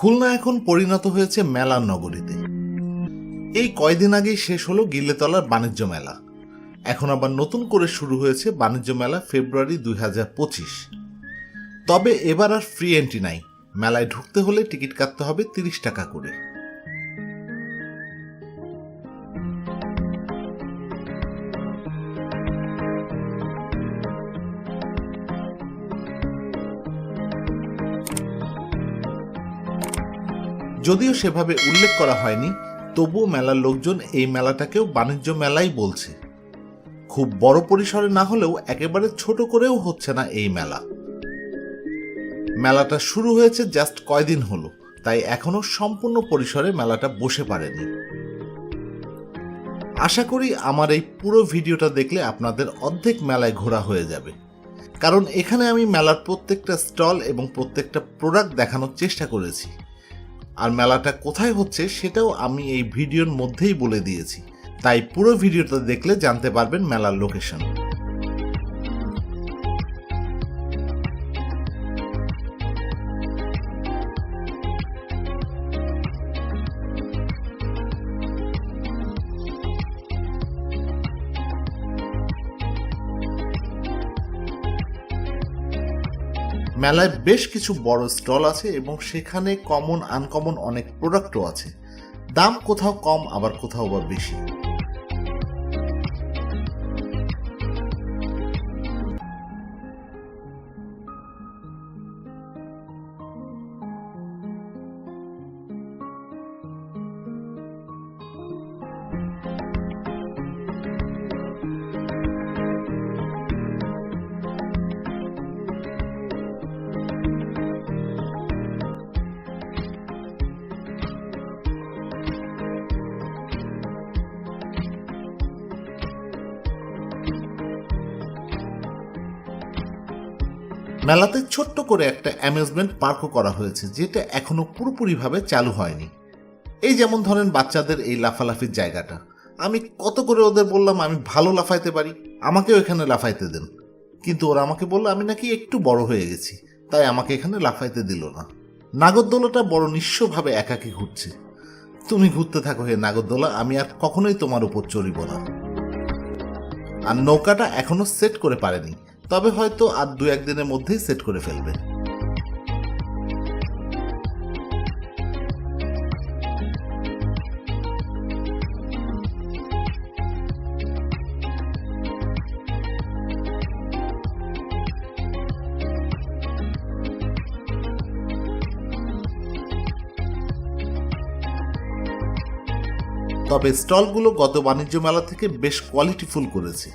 খুলনা এখন পরিণত হয়েছে মেলার নগরীতে। এই কয়দিন আগেই শেষ হলো গিল্লেতলার বাণিজ্য মেলা। এখন আবার নতুন করে শুরু হয়েছে বাণিজ্য মেলা ফেব্রুয়ারি দুই হাজার পঁচিশ। তবে এবার আর ফ্রি এন্ট্রি নাই। মেলায় ঢুকতে হলে টিকিট কাটতে হবে তিরিশ টাকা করে। যদিও সেভাবে উল্লেখ করা হয়নি, তবুও মেলার লোকজন এই মেলাটাকেও বাণিজ্য মেলাই বলছে। খুব বড় পরিসরে না হলেও একেবারে ছোট করেও হচ্ছে না এই মেলা। মেলাটা শুরু হয়েছে জাস্ট কয়দিন হলো, তাই এখনও সম্পূর্ণ পরিসরে মেলাটা বসে পারেনি। আশা করি আমার এই পুরো ভিডিওটা দেখলে আপনাদের অর্ধেক মেলায় ঘোরা হয়ে যাবে। কারণ এখানে আমি মেলার প্রত্যেকটা স্টল এবং প্রত্যেকটা প্রোডাক্ট দেখানোর চেষ্টা করেছি। আর মেলাটা কোথায় হচ্ছে সেটাও আমি এই ভিডিওর মধ্যেই বলে দিয়েছি। তাই পুরো ভিডিওটা দেখলে জানতে পারবেন মেলার লোকেশন মেলায় বেশ কিছু বড় স্টল আছে এবং সেখানে কমন আনকমন অনেক প্রোডাক্টও আছে। দাম কোথাও কম, আবার কোথাও বা বেশি। মেলাতে ছোট্ট করে একটা অ্যামিউজমেন্ট পার্কও করা হয়েছে, যেটা এখনও পুরোপুরিভাবে চালু হয়নি। এই যেমন ধরেন বাচ্চাদের এই লাফালাফির জায়গাটা। আমি কত করে ওদের বললাম, আমি ভালো লাফাইতে পারি, আমাকেও এখানে লাফাইতে দেন। কিন্তু ওরা আমাকে বলল, আমি নাকি একটু বড় হয়ে গেছি, তাই আমাকে এখানে লাফাইতে দিল না। নাগরদোলাটা বড় নিঃস্বভাবে একাকি ঘুরছে। তুমি ঘুরতে থাকো হে নাগরদোলা, আমি আর কখনোই তোমার উপর চড়িব না। আর নৌকাটা এখনও সেট করে পারেনি। তবে হয়তো আর দু একদিনের মধ্যেই সেট করে ফেলবে। তবে স্টলগুলো গত বাণিজ্য মেলা থেকে বেশ কোয়ালিটিফুল করেছে।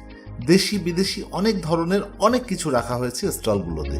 দেশি বিদেশি অনেক ধরনের অনেক কিছু রাখা হয়েছে স্টলগুলোতে।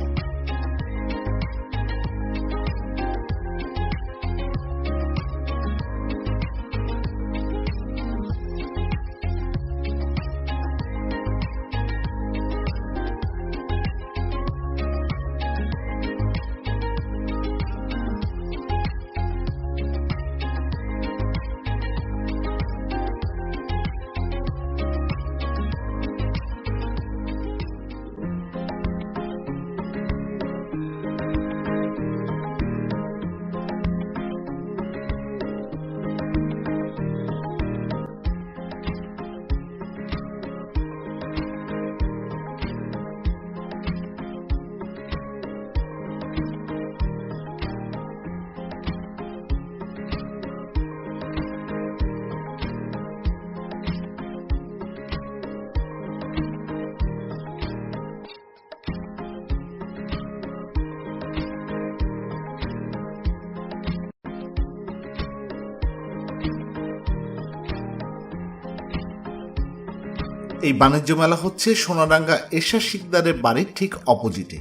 এই বাণিজ্য মেলা হচ্ছে সোনাডাঙ্গা এশা শিকদারের বাড়ির ঠিক অপোজিটে।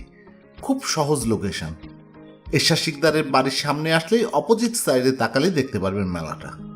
খুব সহজ লোকেশন। এশা শিকদারের বাড়ির সামনে আসলেই অপোজিট সাইডে তাকালে দেখতে পারবেন মেলাটা।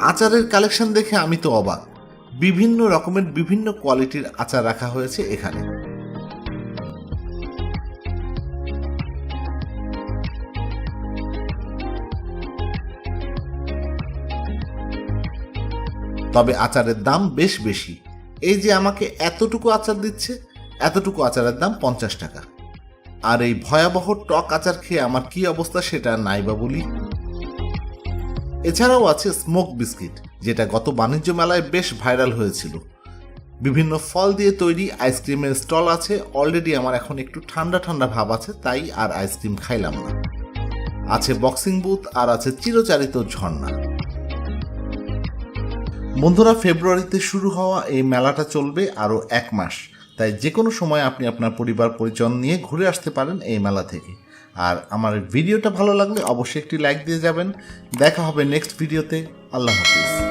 আচারের কালেকশন দেখে আমি তো অবাক। বিভিন্ন রকমের বিভিন্ন কোয়ালিটির আচার রাখা হয়েছে এখানে। তবে আচারের দাম বেশ বেশি। এই যে আমাকে এতটুকু আচার দিচ্ছে, এতটুকু আচারের দাম পঞ্চাশ টাকা। আর এই ভয়াবহ টক আচার খেয়ে আমার কি অবস্থা সেটা নাই বা বলি। এছাড়াও আছে স্মোক বিস্কিট, যেটা গত বাণিজ্য মেলায় বেশ ভাইরাল হয়েছিল। বিভিন্ন ফল দিয়ে তৈরি আইসক্রিমের স্টল আছে অলরেডি আমার এখন একটু ঠান্ডা ঠান্ডা ভাব আছে, তাই আর আইসক্রিম খাইলাম না। আছে বক্সিং বুথ আর আছে চিরচারিত ঝর্ণা। বন্ধুরা, ফেব্রুয়ারিতে শুরু হওয়া এই মেলাটা চলবে আরও এক মাস, তাই যে কোনো সময় আপনি আপনার পরিবার পরিজন নিয়ে ঘুরে আসতে পারেন এই মেলা থেকে। আর আমার ভিডিওটা ভালো লাগলে অবশ্যই একটি লাইক দিয়ে যাবেন। দেখা হবে নেক্সট ভিডিওতে। আল্লাহ হাফিজ।